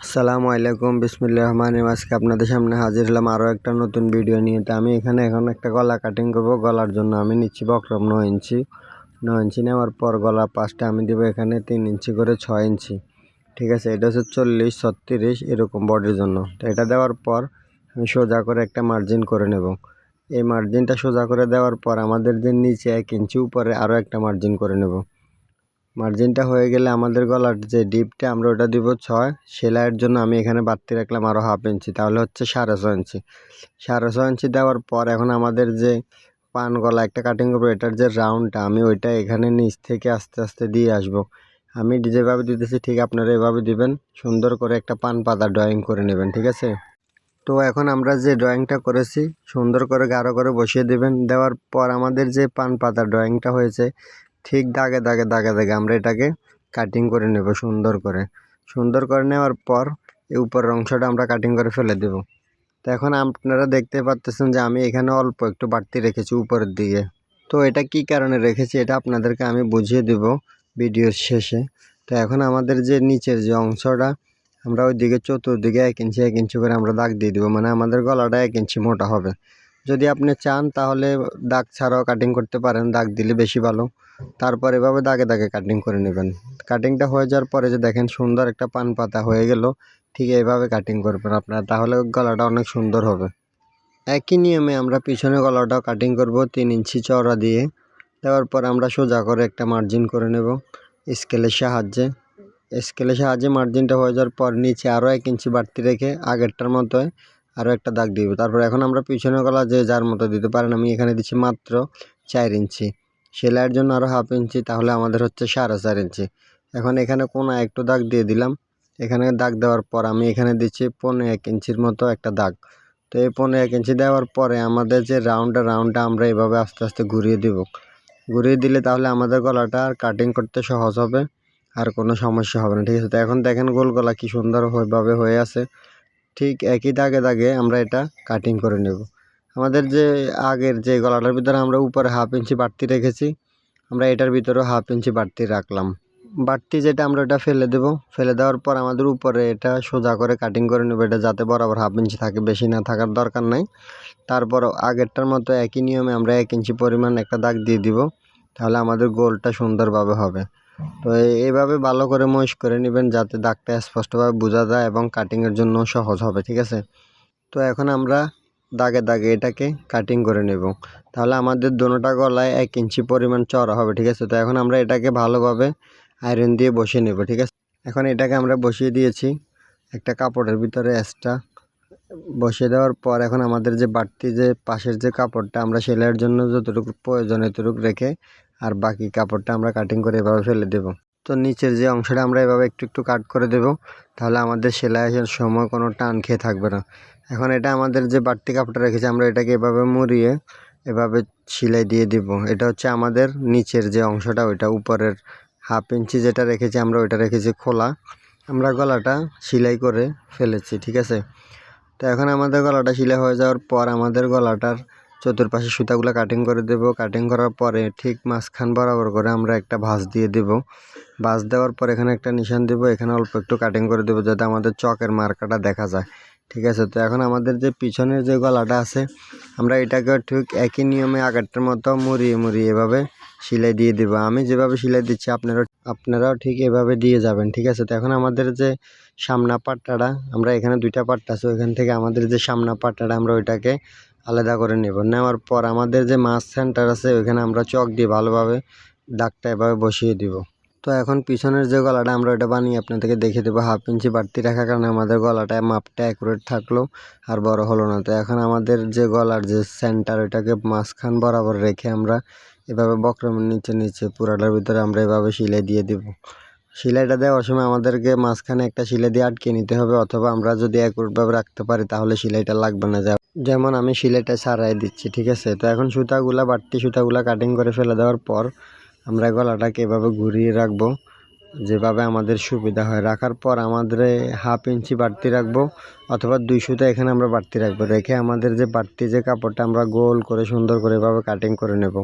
আসসালামু আলাইকুম বিসমুল্লাহ রহমান আজকে আপনাদের সামনে হাজির হলাম আরও একটা নতুন ভিডিও নিয়ে। তো আমি এখানে এখন একটা গলা কাটিং করব। গলার জন্য আমি নিচ্ছি বক্রম নয় ইঞ্চি। ন ইঞ্চি নেওয়ার পর গলা পাঁচটা আমি দেবো এখানে তিন ইঞ্চি করে ছয় ইঞ্চি। ঠিক আছে, এটা হচ্ছে চল্লিশ, ছত্রিশ, এরকম বডির জন্য। তো এটা দেওয়ার পর আমি সোজা করে একটা মার্জিন করে নেব। এই মার্জিনটা সোজা করে দেওয়ার পর আমাদের যে নিচে এক ইঞ্চি উপরে আরও একটা মার্জিন করে নেব। মার্জিনটা হয়ে গেলে আমাদের গলার যে ডিপটা আমরা ওটা দিব ছয়, সেলাইয়ের জন্য আমি এখানে বাড়তি রাখলাম আরও হাফ ইঞ্চি, তাহলে হচ্ছে সাড়ে ছয় ইঞ্চি। সাড়ে ছয় ইঞ্চি দেওয়ার পর এখন আমাদের যে পান গলা, একটা কাটিং করব, এটার যে রাউন্ডটা আমি ওইটা এখানে নিচ থেকে আস্তে আস্তে দিয়ে আসব। আমি যেভাবে দিতেছি, ঠিক আপনারা এভাবে দিবেন, সুন্দর করে একটা পান পাতা ড্রয়িং করে নেবেন, ঠিক আছে? তো এখন আমরা যে ড্রয়িংটা করেছি, সুন্দর করে গাঢ় করে বসিয়ে দেবেন। দেওয়ার পর আমাদের যে পান পাতা ড্রয়িংটা হয়েছে ঠিক দাগে দাগে দাগে দাগে আমরা এটাকে কাটিং করে নেব সুন্দর করে। সুন্দর করে নেওয়ার পর এই উপরের অংশটা আমরা কাটিং করে ফেলে দেব। তো এখন আপনারা দেখতে পাচ্তেছেন যে আমি এখানে অল্প একটু বাড়তি রেখেছি উপরের দিকে। তো এটা কি কারণে রেখেছি এটা আপনাদেরকে আমি বুঝিয়ে দেব ভিডিওর শেষে। তো এখন আমাদের যে নিচের যে অংশটা, আমরা ওই দিকে চতুর্দিকে এক ইঞ্চি এক ইঞ্চি করে আমরা দাগ দিয়ে দেবো। মানে আমাদের গলাটা এক ইঞ্চি মোটা হবে। যদি আপনি চান, তাহলে দাগ ছাড়াও কাটিং করতে পারেন। দাগ দিলে বেশি ভালো। তারপর এভাবে দাগে দাগে কাটিং করে নেবেন। কাটিংটা হয়ে যাওয়ার পরে যে দেখেন, সুন্দর একটা পান পাতা হয়ে গেল। ঠিক এইভাবে কাটিং করবেন আপনারা। তাহলে গলাটা অনেক সুন্দর হবে। একই নিয়মে আমরা পিছনে গলাটাও কাটিং করব তিন ইঞ্চি চওড়া দিয়ে। দেওয়ার পর আমরা সোজা করে একটা মার্জিন করে নেব স্কেলের সাহায্যে। স্কেলের সাহায্যে মার্জিনটা হয়ে যাওয়ার পর নিচে আরও এক ইঞ্চি বাড়তি রেখে আগেরটার মতোই আরও একটা দাগ দিব। তারপর এখন আমরা পিছনে গলা যে যার মতো দিতে পারেন, আমি এখানে দিচ্ছি মাত্র চার ইঞ্চি। সেলাইয়ের জন্য আরও হাফ ইঞ্চি, তাহলে আমাদের হচ্ছে সাড়ে চার ইঞ্চি। এখন এখানে কোনো একটু দাগ দিয়ে দিলাম। এখানে দাগ দেওয়ার পর আমি এখানে দিচ্ছি পনেরো এক ইঞ্চির মতো একটা দাগ। তো এই পনেরো এক ইঞ্চি দেওয়ার পরে আমাদের যে রাউন্ডটা রাউন্ডটা আমরা এভাবে আস্তে আস্তে ঘুরিয়ে দিব। ঘুরিয়ে দিলে তাহলে আমাদের গলাটা আর কাটিং করতে সহজ হবে, আর কোনো সমস্যা হবে না, ঠিক আছে? তো এখন দেখেন গোল গলা কী সুন্দরভাবে হয়ে আছে। ঠিক একই দাগে দাগে আমরা এটা কাটিং করে নেব। আমাদের যে আগের যে গলাটার ভিতরে আমরা উপরে হাফ ইঞ্চি বাড়তি রেখেছি, আমরা এটার ভিতরেও হাফ ইঞ্চি বাড়তি রাখলাম। বাড়তি যেটা আমরা এটা ফেলে দেব, ফেলে দেওয়ার পর আমাদের উপরে এটা সোজা করে কাটিং করে নেব। এটা যাতে বরাবর হাফ ইঞ্চি থাকে, বেশি না থাকার দরকার নাই। তারপর আগেরটার মতো একই নিয়মে আমরা এক ইঞ্চি পরিমাণ একটা দাগ দিয়ে দিব, তাহলে আমাদের গোলটা সুন্দরভাবে হবে। তো এইভাবে ভালো করে মহিষ করে নেবেন যাতে দাগটা স্পষ্টভাবে বোঝা যায় এবং কাটিংয়ের জন্য সহজ হবে, ঠিক আছে? তো এখন আমরা দাগে দাগে এটাকে কাটিং করে নেব। তাহলে আমাদের দোনোটা গলায় এক ইঞ্চি পরিমাণ চড়া হবে, ঠিক আছে? তো এখন আমরা এটাকে ভালোভাবে আয়রন দিয়ে বসিয়ে নেব, ঠিক আছে? এখন এটাকে আমরা বসিয়ে দিয়েছি একটা কাপড়ের ভিতরে এক্সট্রা বসিয়ে দেওয়ার পর এখন আমাদের যে বাড়তি যে পাশের যে কাপড়টা আমরা সেলাইয়ের জন্য যতটুকু প্রয়োজন এতটুকু রেখে আর বাকি কাপড়টা আমরা কাটিং করে এভাবে ফেলে দেব। তো নিচের যে অংশটা আমরা এভাবে একটু একটু কাট করে দেব, তাহলে আমাদের সেলাইয়ের সময় কোনো টান খেয়ে থাকবে না। এখন এটা আমাদের যে বাড়তি কাপড়টা রেখেছি, আমরা এটাকে এভাবে মুড়িয়ে এভাবে সেলাই দিয়ে দিব। এটা হচ্ছে আমাদের নিচের যে অংশটা, ওইটা উপরের হাফ ইঞ্চি যেটা রেখেছি আমরা, ওইটা রেখেছি খোলা। আমরা গলাটা সেলাই করে ফেলেছি, ঠিক আছে? তো এখন আমাদের গলাটা সেলাই হয়ে যাওয়ার পর আমাদের গলাটার চতুর্পাশে সুতাগুলো কাটিং করে দেব। কাটিং করার পরে ঠিক মাঝখান বরাবর করে আমরা একটা ভাঁজ দিয়ে দেব। ভাঁজ দেওয়ার পর এখানে একটা নিশান দেব, এখানে অল্প একটু কাটিং করে দেবো যাতে আমাদের চকের মার্কাটা দেখা যায়। ঠিক আছে, তো এখন আমাদের যে পিছনের যে গলাটা আছে, আমরা এটাকে ঠিক একই নিয়মে আগেরটার মতো মুড়িয়ে মুড়িয়ে এভাবে সেলাই দিয়ে দেবো। আমি যেভাবে সেলাই দিচ্ছি, আপনারা, আপনারাও ঠিক এভাবে দিয়ে যাবেন। ঠিক আছে, তো এখন আমাদের যে সামনা পাট্টাটা, আমরা এখানে দুইটা পাট্টা আছে, ওইখান থেকে আমাদের যে সামনা পাট্টাটা, আমরা ওইটাকে আলাদা করে নেব। নেওয়ার পর আমাদের যে মাছ সেন্টার আছে, ওইখানে আমরা চক দিয়ে ভালোভাবে দাগটা এভাবে বসিয়ে দিব। তো এখন পিছনের যে গলাটা, আমরা ওটা বানিয়ে আপনাদেরকে দেখে দেবো। হাফ ইঞ্চি বাড়তি রাখার কারণে আমাদের গলাটা মাপটা অ্যাকুরেট থাকল আর বড় হলো না। তো এখন আমাদের যে গলার যে সেন্টার ওইটাকে মাঝখান বরাবর রেখে আমরা এভাবে বক্রমের নিচে নিচে পুরাটার ভিতরে আমরা এভাবে সিলাই দিয়ে দেব। সেলাইটা দেওয়ার সময় আমাদেরকে মাঝখানে একটা সেলাই দিয়ে আটকে নিতে হবে, অথবা আমরা যদি অ্যাকুরেটভাবে রাখতে পারি, তাহলে সেলাইটা লাগবে না। যেমন আমি সিলেটে সারাই দিচ্ছি, ঠিক আছে? তো এখন সুতাগুলা, বাড়তি সুতাগুলা কাটিং করে ফেলে দেওয়ার পর আমরা গলাটাকে এভাবে ঘুরিয়ে রাখব, যেভাবে আমাদের সুবিধা হয়। রাখার পর আমাদের হাফ ইঞ্চি বাড়তি রাখব, অথবা দুই সুতা এখানে আমরা বাড়তি রাখব। রেখে আমাদের যে বাড়তি যে কাপড়টা আমরা গোল করে, সুন্দর করে এভাবে কাটিং করে নেব।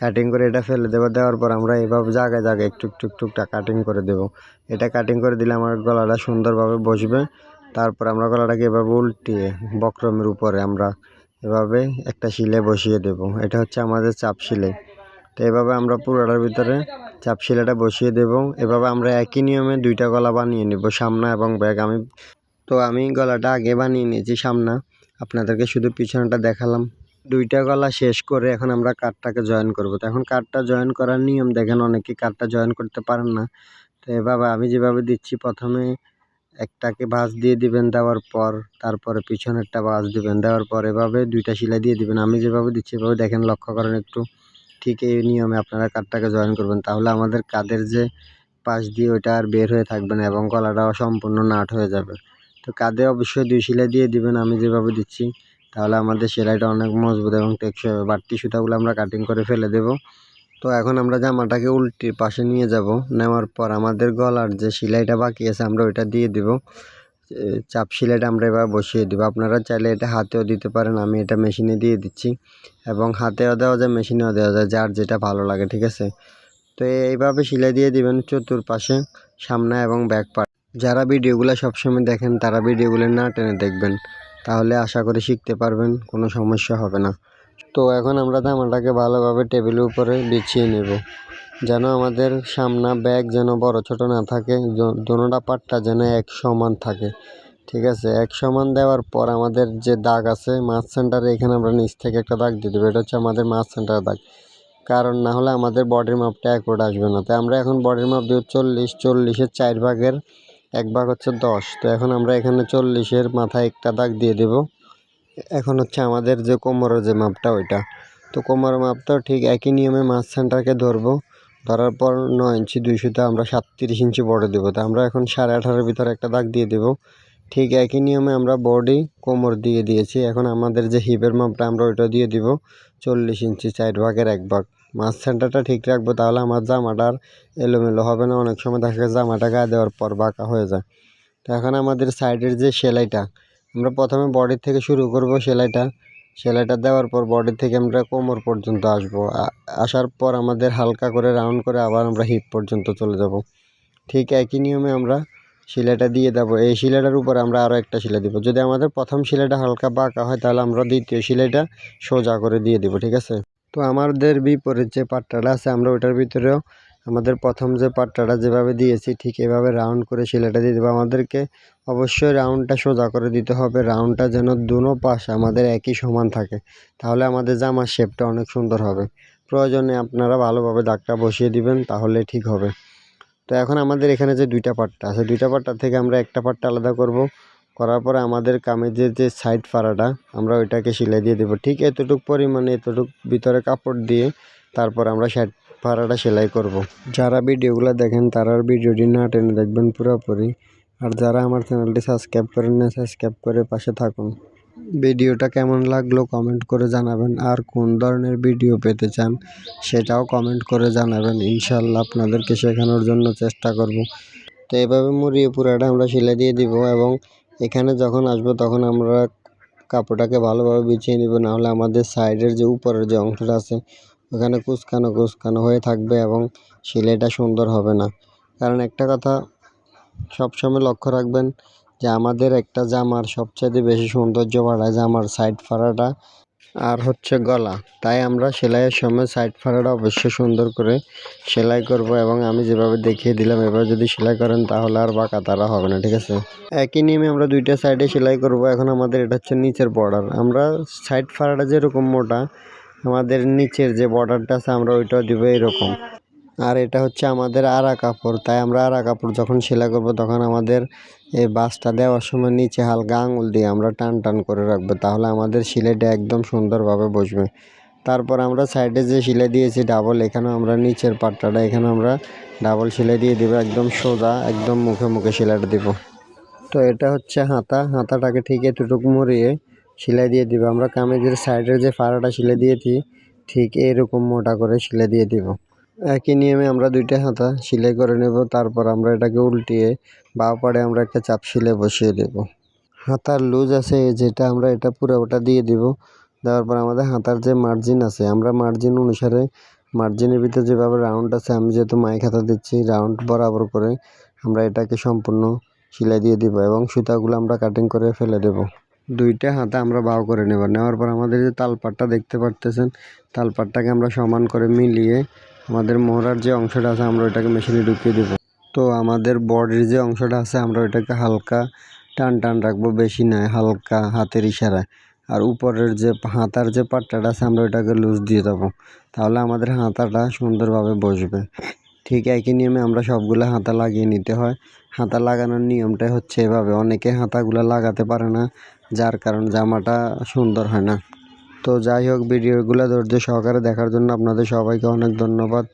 কাটিং করে এটা ফেলে দেবো, দেওয়ার পর আমরা এভাবে জায়গায় জায়গায় একটু একটু একটু কাটিং করে দেব। এটা কাটিং করে দিলে আমার গলাটা সুন্দরভাবে বসবে। তারপর আমরা গলাটাকে এভাবে উল্টিয়ে বক্রমের উপরে আমরা এভাবে একটা শিলে বসিয়ে দেব। এটা হচ্ছে আমাদের চাপ শিলে। তো এভাবে আমরা পুরোটার ভিতরে চাপ শিলাটা বসিয়ে দেব। এভাবে আমরা একই নিয়মে দুইটা গলা বানিয়ে নেব, সামনা এবং ব্যাগ আমি, তো আমি গলাটা আগে বানিয়ে নিয়েছি সামনা। আপনাদেরকে শুধু পিছনটা দেখালাম। দুইটা গলা শেষ করে এখন আমরা কাঠটাকে জয়েন করব। তো এখন কাঠটা জয়েন করার নিয়ম দেখেন, অনেকে কাঠটা জয়েন করতে পারেন না। তো এভাবে আমি যেভাবে দিচ্ছি, প্রথমে একটাকে ভাঁজ দিয়ে দিবেন দেওয়ার পর, তারপরে পিছনেরটা ভাঁজ দিবেন দেওয়ার পর এভাবে দুইটা সেলাই দিয়ে দিবেন। আমি যেভাবে দিচ্ছি এভাবে দেখেন, লক্ষ্য করেন একটু। ঠিক এই নিয়মে আপনারা কাঠটাকে জয়েন করবেন। তাহলে আমাদের কাদের যে পাশ দিয়ে ওইটা আর বের হয়ে থাকবে না এবং গলাটাও সম্পূর্ণ নাট হয়ে যাবে। তো কাঁধে অবশ্যই দুই সেলাই দিয়ে দিবেন, আমি যেভাবে দিচ্ছি। তাহলে আমাদের সেলাইটা অনেক মজবুত এবং টেকসই হবে। বাড়তি সুতাগুলো আমরা কাটিং করে ফেলে দেব। তো এখন আমরা জামাটাকে উল্টি পাশে নিয়ে যাব। নেওয়ার পর আমাদের গলার যে সেলাইটা বাকি আছে আমরা ওইটা দিয়ে দিব। চাপ সেলাইটা আমরা এবার বসিয়ে দেবো। আপনারা চাইলে এটা হাতেও দিতে পারেন, আমি এটা মেশিনে দিয়ে দিচ্ছি। এবং হাতেও দেওয়া যায়, মেশিনেও দেওয়া যায়, যার যেটা ভালো লাগে, ঠিক আছে? তো এইভাবে সেলাই দিয়ে দিবেন চতুর্পাশে, সামনে এবং ব্যাক পার্ট যারা ভিডিওগুলো সবসময় দেখেন, তারা ভিডিওগুলো না টেনে দেখবেন। তাহলে আশা করি শিখতে পারবেন, কোনো সমস্যা হবে না। তো এখন আমরা জামাটাকে ভালোভাবে টেবিলের উপরে বিছিয়ে নেব। যেন আমাদের সামনা ব্যাগ যেন বড় ছোট না থাকে দোনোটা পাটটা যেন এক সমান থাকে। ঠিক আছে? এক সমান দেওয়ার পর আমাদের যে দাগ আছে, মাছ সেন্টারে এখানে আমরা নিচ থেকে একটা দাগ দিয়ে দেবো। এটা হচ্ছে আমাদের মাছ সেন্টারের দাগ। কারণ না হলে আমাদের বডির মাপটা অ্যাকুরেট আসবে না। তাই আমরা এখন বডির মাপ দিব চল্লিশ, চল্লিশের চার ভাগের এক ভাগ হচ্ছে দশ। তো এখন আমরা এখানে চল্লিশের মাথায় একটা দাগ দিয়ে দেব। এখন হচ্ছে আমাদের যে কোমরের যে মাপটা ওইটা। তো কোমরের মাপটাও ঠিক একই নিয়মে মাছ সেন্টারকে ধরবো। ধরার পর নয় ইঞ্চি, দুই সুতা আমরা সাতত্রিশ ইঞ্চি বড় দেবো। তো আমরা এখন সাড়ে আঠারোর ভিতরে একটা দাগ দিয়ে দেবো। ঠিক একই নিয়মে আমরা বডি কোমর দিয়ে দিয়েছি। এখন আমাদের যে হিপের মাপটা আমরা ওইটা দিয়ে দিব চল্লিশ ইঞ্চি, চার ভাগের এক ভাগ। মাছ সেন্টারটা ঠিক রাখব তাহলে আমার জামাটার এলোমেলো হবে না। অনেক সময় দেখা যায় জামাটা গায়ে দেওয়ার পর বাঁকা হয়ে যায়। তো এখন আমাদের সাইডের যে সেলাইটা আমরা প্রথমে বডির থেকে শুরু করব সেলাইটা। সেলাইটা দেওয়ার পর বডি থেকে আমরা কোমর পর্যন্ত আসব। আসার পর আমাদের হালকা করে রাউন্ড করে আবার আমরা হিপ পর্যন্ত চলে যাব। ঠিক একই নিয়মে আমরা শিলাটা দিয়ে দেবো। এই শিলাটার উপর আমরা আরও একটা শিলা দিব। যদি আমাদের প্রথম শিলাটা হালকা বাঁকা হয়, তাহলে আমরা দ্বিতীয় শিলাটা সোজা করে দিয়ে দিব, ঠিক আছে? তো আমাদের বিপরীত যে পাট্টাটা আছে, আমরা ওটার ভিতরেও আমাদের প্রথম যে পাট্টাটা যেভাবে দিয়েছি, ঠিক এভাবে রাউন্ড করে শিলাটা দিয়ে দেবো। আমাদেরকে অবশ্যই রাউন্ডটা সোজা করে দিতে হবে। রাউন্ডটা যেন দুনো পাশ আমাদের একই সমান থাকে, তাহলে আমাদের জামার শেপটা অনেক সুন্দর হবে। প্রয়োজনে আপনারা ভালোভাবে দাগটা বসিয়ে দিবেন, তাহলে ঠিক হবে। তো এখন আমাদের এখানে যে দুইটা পাট্টা আছে দুইটা পাট্টা থেকে আমরা একটা পাট্টা আলাদা করব। করার পরে আমাদের কামিজের যে সাইড ফাড়াটা, আমরা ওইটাকে সেলাই দিয়ে দেবো। ঠিক এতটুক পরিমাণে, এতটুক ভিতরে কাপড় দিয়ে তারপর আমরা সাইড ফাড়াটা সেলাই করব। যারা ভিডিওগুলো দেখেন তারা ভিডিওটি না টেনে দেখবেন পুরোপুরি। আর যারা আমার চ্যানেলটি সাবস্ক্রাইব করেন না, সাবস্ক্রাইব করে পাশে থাকুন। ভিডিওটা কেমন লাগল কমেন্ট করে জানাবেন। আর কোন ধরনের ভিডিও পেতে চান সেটাও কমেন্ট করে জানাবেন। ইনশাল্লাহ আপনাদেরকে শেখানোর জন্য চেষ্টা করব। তো এভাবে মুড়িয়ে পুরাটা আমরা সেলাই দিয়ে দিব এবং এখানে যখন আসব তখন আমরা কাপড়টাকে ভালোভাবে বিছিয়ে নিব। নাহলে আমাদের সাইডের যে উপরের যে অংশটা আছে ওখানে কুচকানো কুচকানো হয়ে থাকবে এবং সেলাইটা সুন্দর হবে না। কারণ একটা কথা সবসময় লক্ষ্য রাখবেন যে আমাদের একটা জামার সবচেয়ে বেশি সৌন্দর্য বাড়ায় জামার সাইড ফাড়াটা আর হচ্ছে গলা। তাই আমরা সেলাইয়ের সময় সাইড ফাড়াটা অবশ্যই সুন্দর করে সেলাই করব এবং আমি যেভাবে দেখিয়ে দিলাম এবার যদি সেলাই করেন তাহলে আর বাঁকা তারা হবে না, ঠিক আছে? একই নিয়মে আমরা দুইটা সাইডে সেলাই করব। এখন আমাদের এটা হচ্ছে নিচের বর্ডার আমরা সাইড ফাড়াটা যেরকম মোটা আমাদের নিচের যে বর্ডারটা আছে, আমরা ওইটাও দিব এরকম। আর এটা হচ্ছে আমাদের আড়া কাপড়। তাই আমরা আরা কাপড় যখন সেলাই করব, তখন আমাদের এই বাসটা দেওয়ার সময় নিচে হালকা আঙুল দিয়ে আমরা টান টান করে রাখব। তাহলে আমাদের সিলাইটা একদম সুন্দরভাবে বসবে। তারপর আমরা সাইডে যে সেলাই দিয়েছি, ডাবল এখানেও আমরা নিচের পাট্টাটা, এখানে আমরা ডাবল সেলাই দিয়ে দিব, একদম সোজা, একদম মুখে মুখে সেলাইটা দিব। তো এটা হচ্ছে হাতা। হাতাটাকে ঠিক এতটুকু মুড়িয়ে সেলাই দিয়ে দিব। আমরা কামিজের সাইডের যে ফাড়াটা সেলাই দিয়েছি, ঠিক এরকম মোটা করে সেলাই দিয়ে দিব। একই নিয়মে আমরা দুইটা হাতা সেলাই করে নেব, তারপর আমরা এটাকে উল্টিয়ে বাঁ পাড়ে আমরা একটা চাপ সেলাই বসিয়ে দেব। হাতার লুজ আছে, যেটা আমরা এটা পুরো ওটা দিয়ে দিব। দেওয়ার পর আমাদের হাতার যে মার্জিন আছে, আমরা মার্জিন অনুসারে মার্জিনের ভিতরে যেভাবে রাউন্ড আছে, আমি যেহেতু মাইক হাতা দিচ্ছি রাউন্ড বরাবর করে আমরা এটাকে সম্পূর্ণ সেলাই দিয়ে দিব এবং সুতাগুলো আমরা কাটিং করে ফেলে দেব। দুইটা হাতে আমরা বাও করে নেব। নেওয়ার পর আমাদের যে তালপাটটা দেখতে পারতেছেন, তালপাটটাকে আমরা সমান করে মিলিয়ে আমাদের মোহরার যে অংশটা আছে আমরা ওইটাকে মেশিনে ঢুকিয়ে দেবো। তো আমাদের বডির যে অংশটা আছে আমরা ওইটাকে হালকা টান টান রাখব, বেশি নয়, হালকা হাতের ইশারায় আর উপরের যে হাতার যে পাট্টাটা আছে আমরা ওইটাকে লুজ দিয়ে দেবো। তাহলে আমাদের হাতাটা সুন্দরভাবে বসবে। ঠিক একই নিয়মে আমরা সবগুলো হাতা লাগিয়ে নিতে হয়। হাতা লাগানোর নিয়মটাই হচ্ছে এভাবে। অনেকে হাতাগুলো লাগাতে পারে না, যার কারণ জামাটা সুন্দর হয় না। তো যাই হোক, ভিডিওগুলো ধৈর্য সহকারে দেখার জন্য আপনাদের সবাইকে অনেক ধন্যবাদ।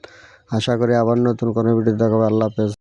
আশা করি আবার নতুন কোনো ভিডিও দেখাবো আল্লাহ হাফেজ।